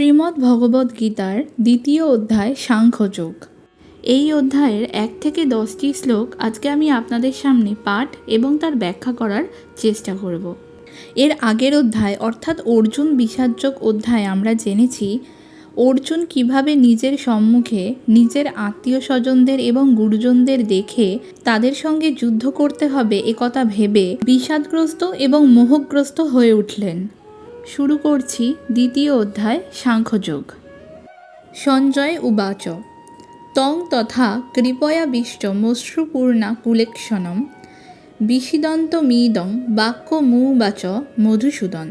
শ্রীমদ্ ভগবদ্ গীতার দ্বিতীয় অধ্যায় সাংখ্যযোগ। এই অধ্যায়ের এক থেকে দশটি শ্লোক আজকে আমি আপনাদের সামনে পাঠ এবং তার ব্যাখ্যা করার চেষ্টা করব। এর আগের অধ্যায়, অর্থাৎ অর্জুন বিষাদযোগ অধ্যায় আমরা জেনেছি, অর্জুন কীভাবে নিজের সম্মুখে নিজের আত্মীয় স্বজনদের এবং গুরুজনদের দেখে তাদের সঙ্গে যুদ্ধ করতে হবে একথা ভেবে বিষাদগ্রস্ত এবং মোহগ্রস্ত হয়ে উঠলেন। শুরু করছি দ্বিতীয় অধ্যায় সাংখ্যযোগ। সঞ্জয় উবাচ। তং তথা কৃপয়া বিষ্ট মশ্রুপূর্ণা কুলেক্ষণম বিষিদন্তমিদং বাক্য মুবাচ মধুসূদন।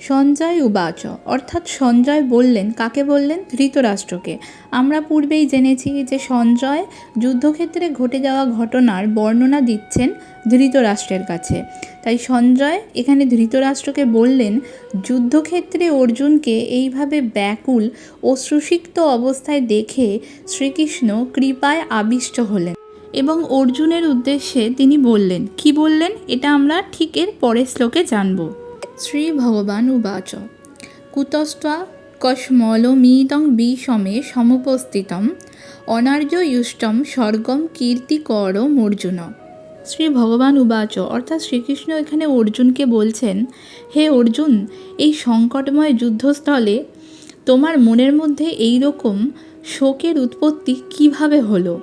সঞ্জয় উবাচ। অর্থাৎ সঞ্জয় বললেন, কাকে বললেন? ধৃতরাষ্ট্রকে। আমরা পূর্বেই জেনেছি যে সঞ্জয় যুদ্ধক্ষেত্রে ঘটে যাওয়া ঘটনার বর্ণনা দিচ্ছেন ধৃতরাষ্ট্রের কাছে। তাই সঞ্জয় এখানে ধৃতরাষ্ট্রকে বললেন, যুদ্ধক্ষেত্রে অর্জুনকে এইভাবে ব্যাকুল ও সুষিক্ত অবস্থায় দেখে শ্রীকৃষ্ণ কৃপায় আবিষ্ট হলেন এবং অর্জুনের উদ্দেশ্যে তিনি বললেন, কি বললেন? এটা আমরা ঠিক এর পরের শ্লোকে জানব। শ্রী ভগবান উবাচ কুতস্ত্বা কস্মলমিদং বিষমে সমুপস্থিতম অনার্যয়ুষ্টম স্বর্গম কীর্তিকর অর্জুন শ্রী ভগবান উবাচ অর্থাৎ শ্রীকৃষ্ণ এখানে অর্জুনকে বলছেন, হে অর্জুন, এই সংকটময় যুদ্ধস্থলে তোমার মনের মধ্যে এই রকম শোকের উৎপত্তি কীভাবে হলো?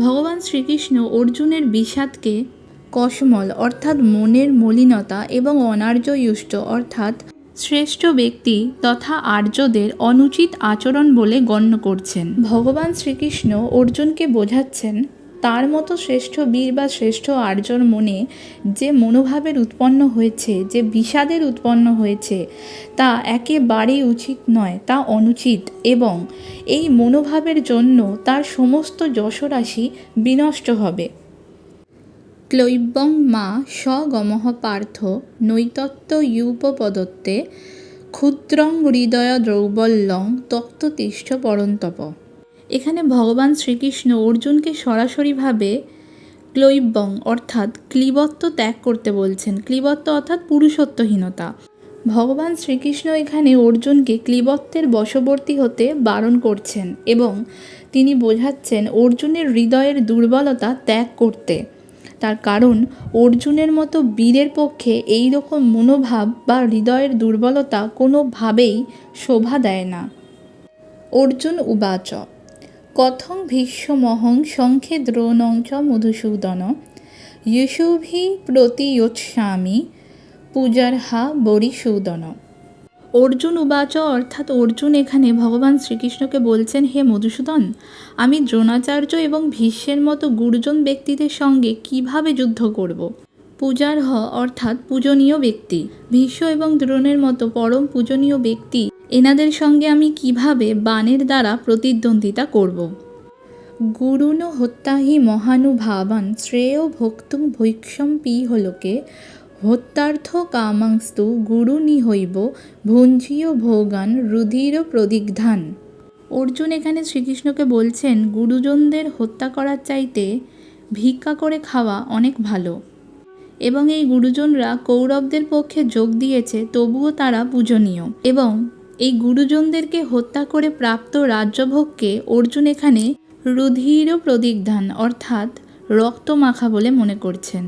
ভগবান শ্রীকৃষ্ণ অর্জুনের বিষাদকে কসমল, অর্থাৎ মনের মলিনতা এবং অনার্যয়ুষ্ট, অর্থাৎ শ্রেষ্ঠ ব্যক্তি তথা আর্যদের অনুচিত আচরণ বলে গণ্য করছেন। ভগবান শ্রীকৃষ্ণ অর্জুনকে বোঝাচ্ছেন, তার মতো শ্রেষ্ঠ বীর বা শ্রেষ্ঠ আর্যর মনে যে মনোভাবের উৎপন্ন হয়েছে, যে বিষাদের উৎপন্ন হয়েছে, তা একেবারেই উচিত নয়, তা অনুচিত এবং এই মনোভাবের জন্য তার সমস্ত যশরাশি বিনষ্ট হবে। ক্লৈব্যং মা স্বগমঃ পার্থ নৈতত্ত্ব ইউপপদত্তে ক্ষুদ্রং হৃদয় দ্রৌবল্যং তক্ততিষ্ঠ পরন্তপ। এখানে ভগবান শ্রীকৃষ্ণ অর্জুনকে সরাসরিভাবে ক্লৈব্যং অর্থাৎ ক্লিবত্ব ত্যাগ করতে বলছেন। ক্লিবত্ব অর্থাৎ পুরুষত্বহীনতা। ভগবান শ্রীকৃষ্ণ এখানে অর্জুনকে ক্লিবত্বের বশবর্তী হতে বারণ করছেন এবং তিনি বোঝাচ্ছেন অর্জুনের হৃদয়ের দুর্বলতা ত্যাগ করতে। তার কারণ অর্জুনের মতো বীরের পক্ষে এই রকম মনোভাব বা হৃদয়ের দুর্বলতা কোনোভাবেই শোভা দেয় না। অর্জুন উবাচ। কথং ভীষ্মহং শঙ্খে দ্রোণং চ মধুসূদন। ইয়ুষুভি প্রতিয়োৎসামি। পূজার্হা বরিসূদন। অর্জুন উবাচ অর্থাৎ অর্জুন এখানে ভগবান শ্রীকৃষ্ণকে বলছেন, হে মধুসূদন, আমি দ্রোণাচার্য এবং ভীষ্মের মতো গুরুজন ব্যক্তিদের সঙ্গে কীভাবে যুদ্ধ করব। পূজার হ, অর্থাৎ পূজনীয় ব্যক্তি ভীষ্ম এবং দ্রোণের মতো পরম পূজনীয় ব্যক্তি, এনাদের সঙ্গে আমি কীভাবে বাণের দ্বারা প্রতিদ্বন্দ্বিতা করব। গুরুন হত্যাহি মহানুভাবান, শ্রেয় ভক্তুং ভৈক্ষম পিহলোকে হত্যার্থ কামাংস্তু গুরুনি হইব ভুঞ্জীয় ভোগান রুধির প্রদিগ্ধান। অর্জুন এখানে শ্রীকৃষ্ণকে বলছেন, গুরুজনদের হত্যা করার চাইতে ভিক্ষা করে খাওয়া অনেক ভালো। এবং এই গুরুজনরা কৌরবদের পক্ষে যোগ দিয়েছে, তবুও তারা পূজনীয়। এবং এই গুরুজনদেরকে হত্যা করে প্রাপ্ত রাজ্যভোগকে অর্জুন এখানে রুধির প্রদিগ্ধান, অর্থাৎ রক্তমাখা বলে মনে করছেন।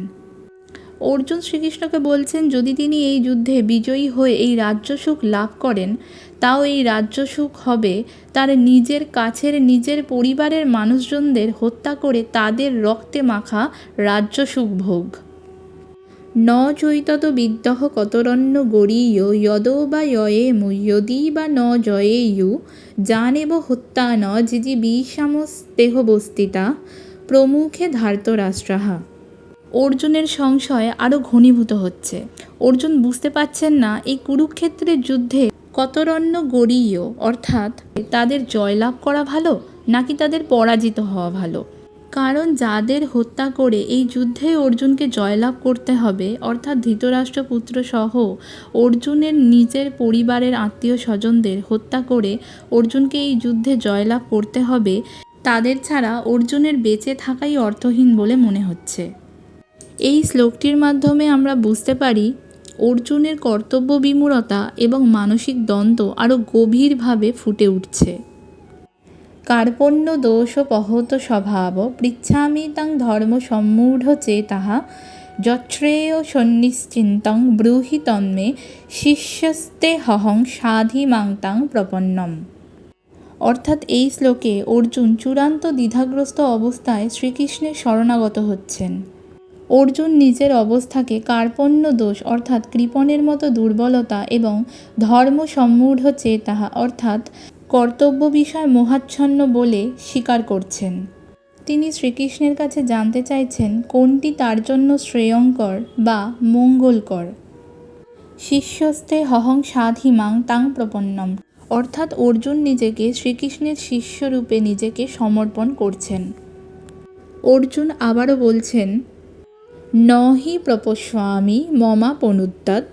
অর্জুন শ্রীকৃষ্ণকে বলছেন, যদি তিনি এই যুদ্ধে বিজয়ী হয়ে এই রাজ্য সুখ লাভ করেন, তাও এই রাজ্য সুখ হবে তার নিজের কাছের নিজের পরিবারের মানুষজনদের হত্যা করে তাদের রক্তে মাখা রাজ্য সুখ ভোগ। ন চৈতত বিদ্যহ কতরণ্য গরীয়, যদ বা মু যদি বা ন জয়েয়ু জানেব হত্যা ন জিজি বিষামস্তেহবস্তিতা প্রমুখে ধার্তরাষ্ট্রাহা। অর্জুনের সংশয় আরও ঘনীভূত হচ্ছে। অর্জুন বুঝতে পারছেন না এই কুরুক্ষেত্রের যুদ্ধে কতরণ্য গরীয়, অর্থাৎ তাদের জয়লাভ করা ভালো নাকি তাদের পরাজিত হওয়া ভালো? কারণ যাদের হত্যা করে এই যুদ্ধে অর্জুনকে জয়লাভ করতে হবে, অর্থাৎ ধৃতরাষ্ট্রপুত্র সহ অর্জুনের নিজের পরিবারের আত্মীয় স্বজনদের হত্যা করে অর্জুনকে এই যুদ্ধে জয়লাভ করতে হবে, তাদের ছাড়া অর্জুনের বেঁচে থাকাই অর্থহীন বলে মনে হচ্ছে। এই শ্লোকটির মাধ্যমে আমরা বুঝতে পারি অর্জুনের কর্তব্য বিমূরতা এবং মানসিক দ্বন্দ্ব আরও গভীরভাবে ফুটে উঠছে। কার্পণ্য দোষ পহত স্বভাব পৃচ্ছামি তাং ধর্ম সম্মূঢ় চেতাহ যচ্ছ্রেয় সন্নিশ্চিন্তং ব্রূহি তন্মে শিষ্যস্তে হহং সাধিমাং তাং প্রপন্নম। অর্থাৎ এই শ্লোকে অর্জুন চূড়ান্ত দ্বিধাগ্রস্ত অবস্থায় শ্রীকৃষ্ণের শরণাগত হচ্ছেন। অর্জুন নিজের অবস্থাকে কার্পণ্য দোষ অর্থাৎ কৃপণের মতো দুর্বলতা এবং ধর্ম সম্মূঢ় চেতাহা অর্থাৎ কর্তব্য বিষয় মোহাচ্ছন্ন বলে স্বীকার করছেন। তিনি শ্রীকৃষ্ণের কাছে জানতে চাইছেন, কোনটি তার জন্য শ্রেয়ঙ্কর বা মঙ্গলকর? শিষ্যস্তে হহং সাধিমাং তাং প্রপন্নম। অর্থাৎ অর্জুন নিজেকে শ্রীকৃষ্ণের শিষ্যরূপে নিজেকে সমর্পণ করছেন। অর্জুন আবারও বলছেন ন হি প্রপস্বামি মমা পনুত্তৎ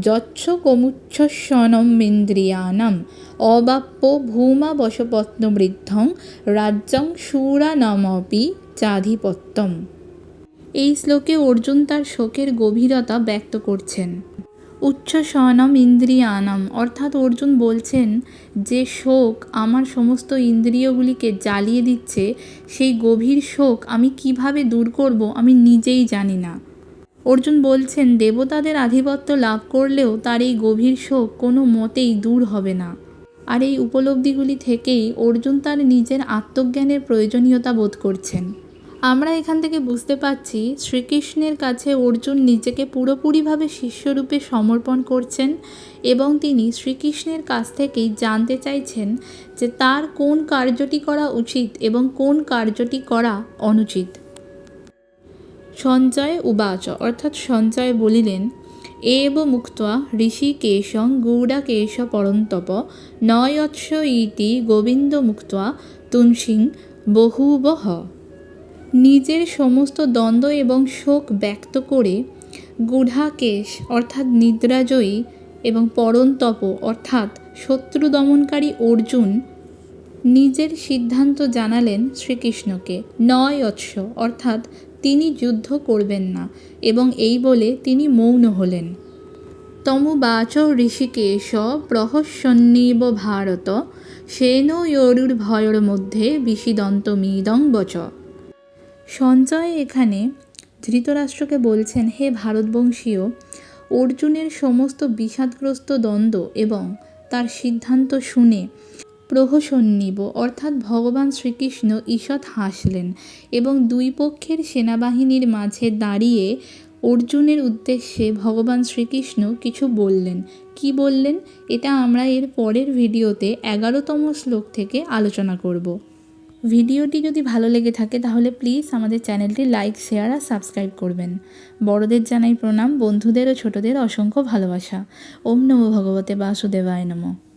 যচ্ছ কমুচ্ছ্বসনমিন্দ্রিয়াণাম অবাপ্য ভূমা বশপত্নবৃদ্ধং রাজ্যং সুরানমপি চাধিপত্যম। এই শ্লোকে অর্জুন তার শোকের গভীরতা ব্যক্ত করছেন। উচ্ছ্বসনম ইন্দ্রিয়ানম। অর্থাৎ অর্জুন বলছেন যে শোক আমার সমস্ত ইন্দ্রিয়গুলিকে জ্বালিয়ে দিচ্ছে, সেই গভীর শোক আমি কীভাবে দূর করব আমি নিজেই জানি না। অর্জুন বলছেন, দেবতাদের আধিপত্য লাভ করলেও তার এই গভীর শোক কোনো মতেই দূর হবে না। আর এই উপলব্ধিগুলি থেকেই অর্জুন তার নিজের আত্মজ্ঞানের প্রয়োজনীয়তা বোধ করছেন। আমরা এখান থেকে বুঝতে পারছি শ্রীকৃষ্ণের কাছে অর্জুন নিজেকে পুরোপুরিভাবে শিষ্যরূপে সমর্পণ করছেন এবং তিনি শ্রীকৃষ্ণের কাছ থেকেই জানতে চাইছেন যে তার কোন কার্যটি করা উচিত এবং কোন কার্যটি করা অনুচিত। সঞ্জয় উবাচ, অর্থাৎ সঞ্জয় বলিলেন, এব মুক্তা ঋষিকেশং গৌড়াকেশ পরন্তপ, নয়ৎস ইতি গোবিন্দ মুক্তা তুংসিং বহুবহ নিজের সমস্ত দ্বন্দ্ব এবং শোক ব্যক্ত করে গুঢ়াকেশ, অর্থাৎ নিদ্রাজয়ী এবং পরন্তপ, অর্থাৎ শত্রু দমনকারী অর্জুন, নিজের সিদ্ধান্ত জানালেন শ্রীকৃষ্ণকে। নয় অৎস অর্থাৎ তিনি যুদ্ধ করবেন না এবং এই বলে তিনি মৌন হলেন। তমুবাচ ঋষিকেশ প্রহসন্নীব ভারত সেনয়োরুর্ভয়র মধ্যে বিষিদন্তমিদং বচ। সঞ্জয় এখানে ধৃতরাষ্ট্রকে বলছেন, হে ভারতবংশীয়, অর্জুনের সমস্ত বিষাদগ্রস্ত দ্বন্দ্ব এবং তার সিদ্ধান্ত শুনে প্রহসন্নিব অর্থাৎ ভগবান শ্রীকৃষ্ণ ঈষৎ হাসলেন এবং দুই পক্ষের সেনাবাহিনীর মাঝে দাঁড়িয়ে অর্জুনের উদ্দেশ্যে ভগবান শ্রীকৃষ্ণ কিছু বললেন। কি বললেন? এটা আমরা এর পরের ভিডিওতে এগারোতম শ্লোক থেকে আলোচনা করব। ভিডিওটি যদি ভালো লেগে থাকে তাহলে প্লিজ আমাদের চ্যানেলটি লাইক, শেয়ার আর সাবস্ক্রাইব করবেন। বড়দের জানাই প্রণাম, বন্ধুদের ও ছোটদের অসংখ্য ভালোবাসা। ওম নমো ভগবতে বাসুদেবায় নমঃ।